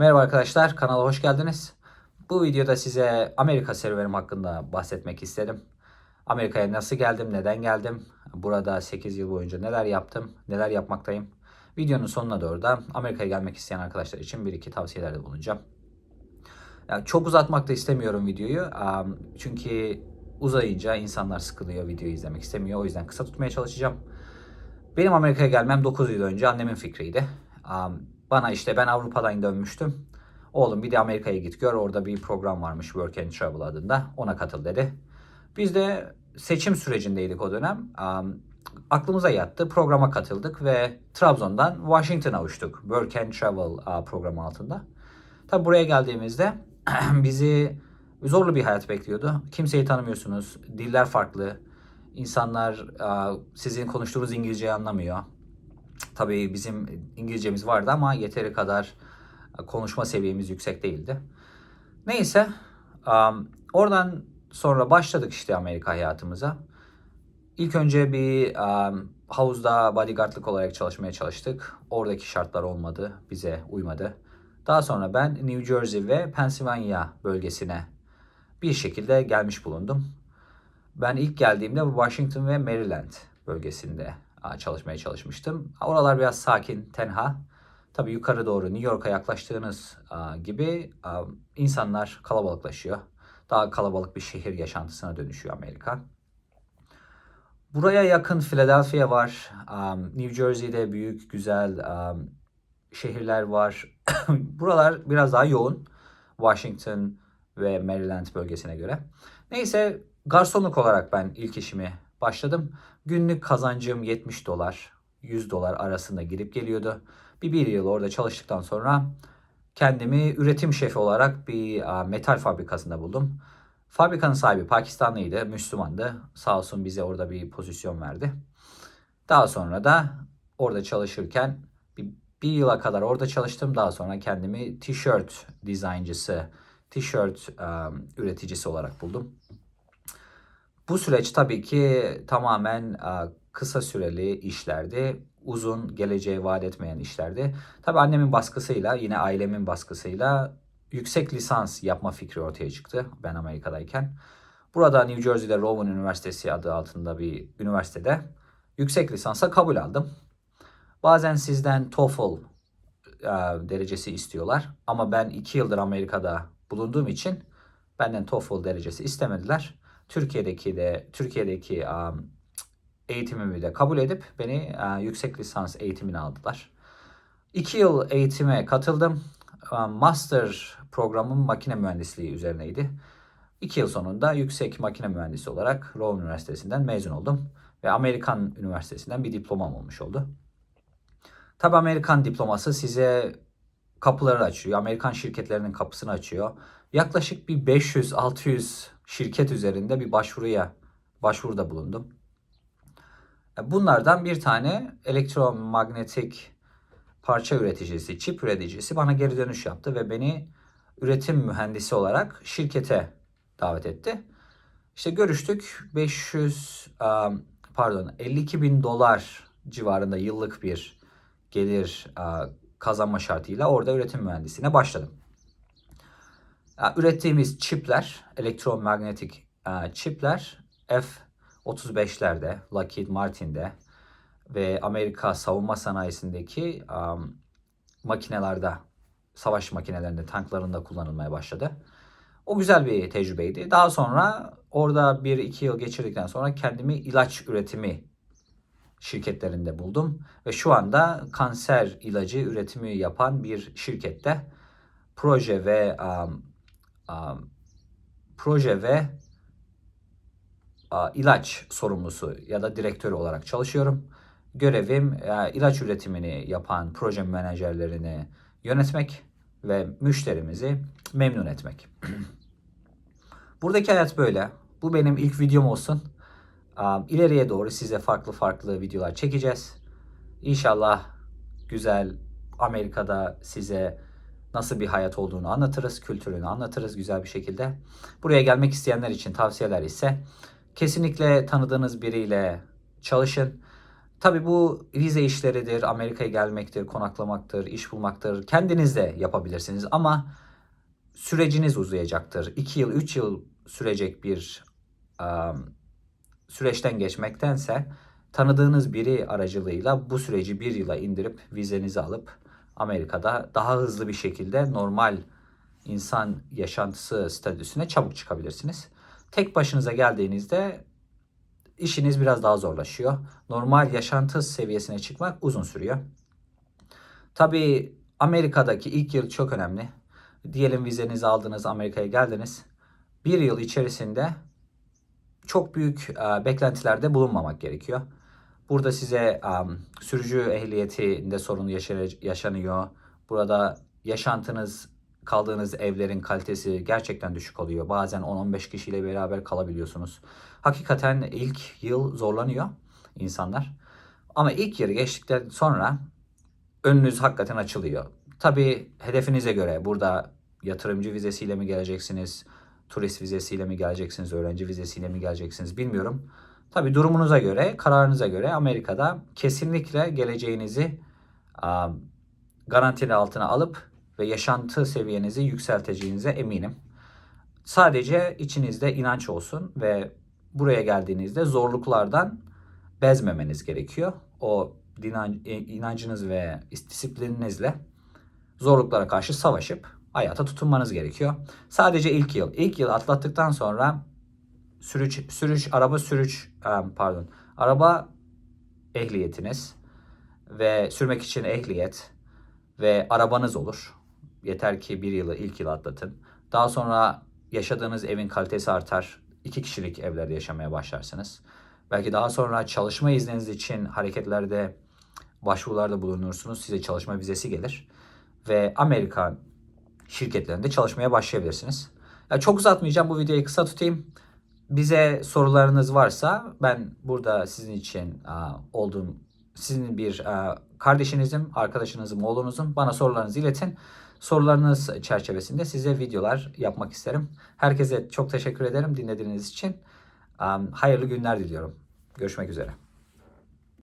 Merhaba arkadaşlar, kanala hoş geldiniz. Bu videoda size Amerika serüvenim hakkında bahsetmek istedim. Amerika'ya nasıl geldim, neden geldim, burada 8 yıl boyunca neler yaptım, neler yapmaktayım. Videonun sonuna doğru da Amerika'ya gelmek isteyen arkadaşlar için bir iki tavsiyelerde bulunacağım. Yani çok uzatmak da istemiyorum videoyu. Çünkü uzayınca insanlar sıkılıyor, videoyu izlemek istemiyor. O yüzden kısa tutmaya çalışacağım. Benim Amerika'ya gelmem 9 yıl önce annemin fikriydi. Bana işte ben Avrupa'dan dönmüştüm. Oğlum bir de Amerika'ya git gör orada bir program varmış Work and Travel adında. Ona katıl dedi. Biz de seçim sürecindeydik o dönem. Am, Aklımıza yattı. Programa katıldık ve Trabzon'dan Washington'a uçtuk. Work and Travel programı altında. Tabi buraya geldiğimizde bizi zorlu bir hayat bekliyordu. Kimseyi tanımıyorsunuz. Diller farklı. İnsanlar sizin konuştuğunuz İngilizceyi anlamıyor. Tabii bizim İngilizcemiz vardı ama yeteri kadar a, konuşma seviyemiz yüksek değildi. Neyse oradan sonra başladık işte Amerika hayatımıza. İlk önce bir havuzda bodyguardlık olarak çalışmaya çalıştık. Oradaki şartlar olmadı, bize uymadı. Daha sonra ben New Jersey ve Pennsylvania bölgesine bir şekilde gelmiş bulundum. Ben ilk geldiğimde Washington ve Maryland bölgesinde çalışmaya çalışmıştım. Oralar biraz sakin, tenha. Tabii yukarı doğru New York'a yaklaştığınız gibi insanlar kalabalıklaşıyor. Daha kalabalık bir şehir yaşantısına dönüşüyor Amerika. Buraya yakın Philadelphia var. New Jersey'de büyük, güzel şehirler var. Buralar biraz daha yoğun. Washington ve Maryland bölgesine göre. Neyse garsonluk olarak ben ilk işimi başladım. Günlük kazancım 70 dolar, 100 dolar arasında girip geliyordu. Bir, bir yıl orada çalıştıktan sonra kendimi üretim şefi olarak bir metal fabrikasında buldum. Fabrikanın sahibi Pakistanlıydı, Müslümandı. Sağ olsun bize orada bir pozisyon verdi. Daha sonra da orada çalışırken bir, bir yıla kadar orada çalıştım. Daha sonra kendimi tişört dizayncısı, tişört um, üreticisi olarak buldum. Bu süreç tabii ki tamamen uh, kısa süreli işlerdi. Uzun, geleceğe vaat etmeyen işlerdi. Tabii annemin baskısıyla, yine ailemin baskısıyla yüksek lisans yapma fikri ortaya çıktı ben Amerika'dayken. Burada New Jersey'de Rowan Üniversitesi adı altında bir üniversitede yüksek lisansa kabul aldım. Bazen sizden TOEFL e, derecesi istiyorlar ama ben iki yıldır Amerika'da bulunduğum için benden TOEFL derecesi istemediler. Türkiye'deki de Türkiye'deki um, eğitimimi de kabul edip beni uh, yüksek lisans eğitimine aldılar. İki yıl eğitime katıldım. Um, Master programım makine mühendisliği üzerineydi. İki yıl sonunda yüksek makine mühendisi olarak Rowan Üniversitesi'nden mezun oldum. Ve Amerikan Üniversitesi'nden bir diplomam olmuş oldu. Tabi Amerikan diploması size kapıları açıyor. Amerikan şirketlerinin kapısını açıyor. Yaklaşık bir 500-600 şirket üzerinde bir başvuruya başvuruda bulundum. Bunlardan bir tane elektromanyetik parça üreticisi, çip üreticisi bana geri dönüş yaptı ve beni üretim mühendisi olarak şirkete davet etti. İşte görüştük 500 um, pardon 52 bin dolar civarında yıllık bir gelir uh, kazanma şartıyla orada üretim mühendisliğine başladım. Ürettiğimiz çipler, elektromanyetik çipler F-35'lerde, Lockheed Martin'de ve Amerika savunma sanayisindeki um, makinelerde, savaş makinelerinde, tanklarında kullanılmaya başladı. O güzel bir tecrübeydi. Daha sonra orada bir iki yıl geçirdikten sonra kendimi ilaç üretimi şirketlerinde buldum. Ve şu anda kanser ilacı üretimi yapan bir şirkette proje ve um, um, proje ve uh, ilaç sorumlusu ya da direktörü olarak çalışıyorum. Görevim e, ilaç üretimini yapan proje menajerlerini yönetmek ve müşterimizi memnun etmek. Buradaki hayat böyle. Bu benim ilk videom olsun. Um, İleriye doğru size farklı farklı videolar çekeceğiz. İnşallah güzel Amerika'da size nasıl bir hayat olduğunu anlatırız, kültürünü anlatırız güzel bir şekilde. Buraya gelmek isteyenler için tavsiyeler ise kesinlikle tanıdığınız biriyle çalışın. Tabii bu vize işleridir, Amerika'ya gelmektir, konaklamaktır, iş bulmaktır. Kendiniz de yapabilirsiniz ama süreciniz uzayacaktır. 2 yıl, 3 yıl sürecek bir um, süreçten geçmektense tanıdığınız biri aracılığıyla bu süreci bir yıla indirip vizenizi alıp Amerika'da daha hızlı bir şekilde normal insan yaşantısı statüsüne çabuk çıkabilirsiniz. Tek başınıza geldiğinizde işiniz biraz daha zorlaşıyor. Normal yaşantı seviyesine çıkmak uzun sürüyor. Tabii Amerika'daki ilk yıl çok önemli. Diyelim vizenizi aldınız, Amerika'ya geldiniz. Bir yıl içerisinde çok büyük beklentilerde bulunmamak gerekiyor. Burada size um, sürücü ehliyetinde sorun yaşa- yaşanıyor. Burada yaşantınız, kaldığınız evlerin kalitesi gerçekten düşük oluyor. Bazen 10-15 kişiyle beraber kalabiliyorsunuz. Hakikaten ilk yıl zorlanıyor insanlar. Ama ilk yılı geçtikten sonra önünüz hakikaten açılıyor. Tabii hedefinize göre burada yatırımcı vizesiyle mi geleceksiniz, turist vizesiyle mi geleceksiniz, öğrenci vizesiyle mi geleceksiniz bilmiyorum. Tabii durumunuza göre, kararınıza göre Amerika'da kesinlikle geleceğinizi a, garantili altına alıp ve yaşantı seviyenizi yükselteceğinize eminim. Sadece içinizde inanç olsun ve buraya geldiğinizde zorluklardan bezmemeniz gerekiyor. O e, inancınız ve disiplininizle zorluklara karşı savaşıp hayata tutunmanız gerekiyor. Sadece ilk yıl. İlk yıl atlattıktan sonra sürüş, sürüş araba sürüş pardon araba ehliyetiniz ve sürmek için ehliyet ve arabanız olur. Yeter ki bir yılı ilk yıl atlatın. Daha sonra yaşadığınız evin kalitesi artar. İki kişilik evlerde yaşamaya başlarsınız. Belki daha sonra çalışma izniniz için hareketlerde başvurularda bulunursunuz. Size çalışma vizesi gelir. Ve Amerikan şirketlerinde çalışmaya başlayabilirsiniz. Ya çok uzatmayacağım bu videoyu kısa tutayım. Bize sorularınız varsa ben burada sizin için olduğum sizin bir kardeşinizim, arkadaşınızım, oğlunuzum. Bana sorularınızı iletin. Sorularınız çerçevesinde size videolar yapmak isterim. Herkese çok teşekkür ederim dinlediğiniz için. Hayırlı günler diliyorum. Görüşmek üzere.